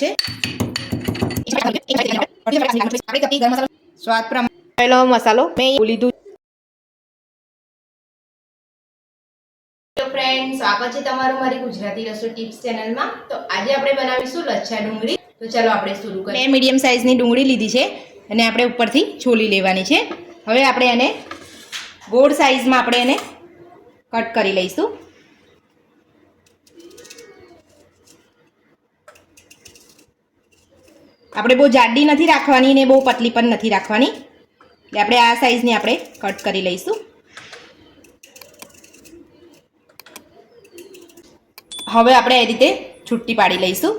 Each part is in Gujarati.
છે. સ્વાદ પ્રમાણે પહેલો મસાલો મેં લીધું. ફ્રેન્ડ સ્વાગત છે તમારું મારી ગુજરાતી રસોઈ ટિપ્સ ચેનલમાં તો આજે આપણે બનાવીશું લચ્છા ડુંગળી. તો ચાલો આપણે શરૂ કરીએ. મેં મીડિયમ સાઇઝની ડુંગળી લીધી છે અને આપણે ઉપરથી છોલી લેવાની છે. હવે આપણે એને ગોળ સાઇઝમાં આપણે એને કટ કરી લઈશું. આપણે બહુ જાડી નથી રાખવાની ને બહુ પતલી પણ નથી રાખવાની. એટલે આપણે આ સાઈઝની આપણે કટ કરી લઈશું. હવે આપણે એ રીતે છુટ્ટી પાડી લઈશું.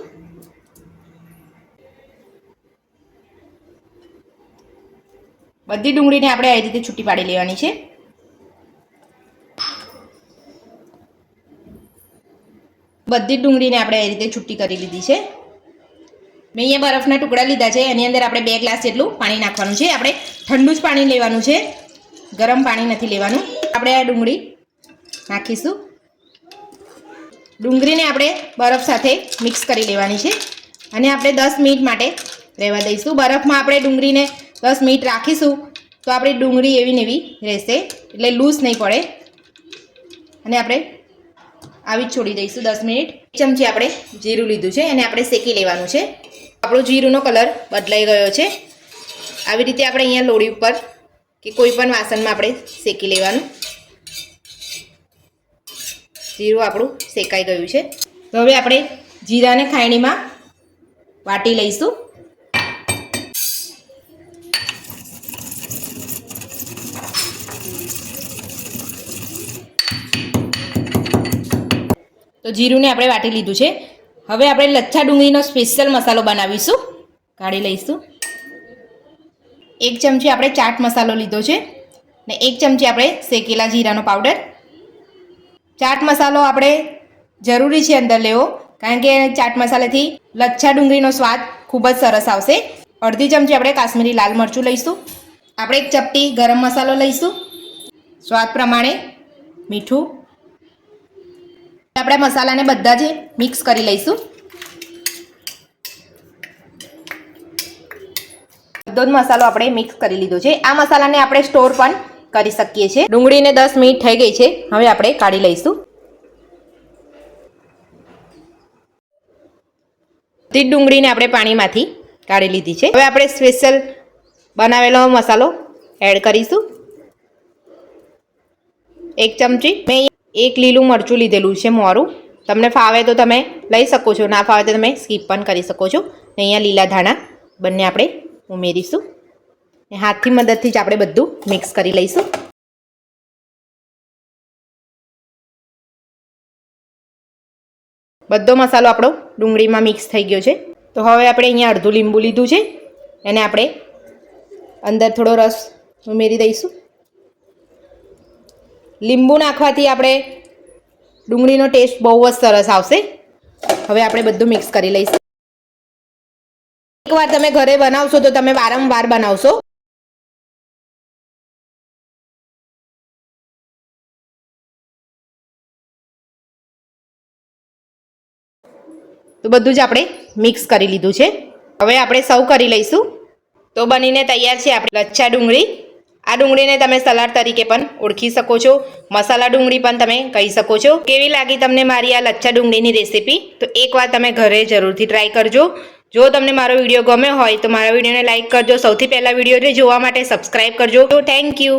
બધી ડુંગળીને આપણે આ રીતે છૂટી પાડી લેવાની છે. બધી ડુંગળીને આપણે એ રીતે છૂટી કરી લીધી છે. મેં અહીંયા બરફના ટુકડા લીધા છે, એની અંદર આપણે બે ગ્લાસ જેટલું પાણી નાખવાનું છે. આપણે ઠંડુ જ પાણી લેવાનું છે. ગરમ પાણી નથી લેવાનું. આપણે આ ડુંગળી નાખીશું. ડુંગળીને આપણે બરફ સાથે મિક્સ કરી લેવાની છે. અને આપણે દસ મિનિટ માટે રહેવા દઈશું. બરફમાં આપણે ડુંગળીને દસ મિનિટ રાખીશું, તો આપણી ડુંગળી એવી ને એવી રહેશે. એટલે લૂઝ નહીં પડે. અને આપણે આવી જ છોડી દઈશું દસ મિનિટ. ચમચી આપણે જીરું લીધું છે અને આપણે શેકી લેવાનું છે. આપણો જીરુંનો કલર બદલાઈ ગયો છે. આવી રીતે આપણે અહીંયા લોડી ઉપર કે કોઈ પણ વાસણમાં આપણે શેકી લેવાનું. જીરું આપણું શેકાઈ ગયું છે. તો હવે આપણે જીરાને ખાયણીમાં વાટી લઈશું. તો જીરુંને આપણે વાટી લીધું છે. હવે આપણે લચ્છા ડુંગળીનો સ્પેશિયલ મસાલો બનાવીશું. કાઢી લઈશું. એક ચમચી આપણે ચાટ મસાલો લીધો છે ને એક ચમચી આપણે શેકેલા જીરાનો પાવડર ચાટ મસાલો આપણે જરૂરી છે અંદર લેવો, કારણ કે ચાટ મસાલાથી લચ્છા ડુંગળીનો સ્વાદ ખૂબ જ સરસ આવશે. અડધી ચમચી આપણે કાશ્મીરી લાલ મરચું લઈશું. આપણે એક ચપટી ગરમ મસાલો લઈશું. સ્વાદ પ્રમાણે મીઠું આપણે મસાલાને બધા જ મિક્સ કરી લઈશું. બધો જ મસાલો આપણે મિક્સ કરી લીધો છે. આ મસાલાને આપણે સ્ટોર પણ કરી શકીએ છીએ. ડુંગળીને દસ મિનિટ થઈ ગઈ છે. હવે આપણે કાઢી લઈશું. તે ડુંગળીને આપણે પાણીમાંથી કાઢી લીધી છે. હવે આપણે સ્પેશિયલ બનાવેલો મસાલો એડ કરીશું. એક ચમચી મેં એક લીલું મરચું લીધેલું છે મોરું. તમને ફાવે તો તમે લઈ શકો છો, ના ફાવે તો તમે સ્કીપ પણ કરી શકો છો. ને અહીંયા લીલા ધાણા બંને આપણે ઉમેરીશું. ને હાથથી મદદથી જ આપણે બધું મિક્સ કરી લઈશું. બધો મસાલો આપણો ડુંગળીમાં મિક્સ થઈ ગયો છે. તો હવે આપણે અહીંયા અડધું લીંબુ લીધું છે. એને આપણે અંદર થોડો રસ ઉમેરી દઈશું. લીંબુ નાખવાથી આપણે ડુંગળીનો ટેસ્ટ બહુ જ સરસ આવશે. હવે આપણે બધું મિક્સ કરી લઈશું. એકવાર તમે ઘરે બનાવશો તો તમે વારંવાર બનાવશો. તો બધું જ આપણે મિક્સ કરી લીધું છે. હવે આપણે સૌ કરી લઈશું. તો બનીને તૈયાર છે આપણે લચ્છા ડુંગળી. આ ડુંગળીને તમે સલાડ તરીકે પણ ઓળખી શકો છો. મસાલા ડુંગળી પણ તમે કહી શકો છો. કેવી લાગી તમને મારી આ લચ્છા ડુંગળીની રેસીપી? તો એકવાર તમે ઘરે જરૂરથી ટ્રાય કરજો. જો તમને મારો વીડિયો ગમ્યો હોય તો મારા વિડીયોને લાઇક કરજો. સૌથી પહેલાં વિડીયોને જોવા માટે સબસ્ક્રાઇબ કરજો. તો થેન્ક યુ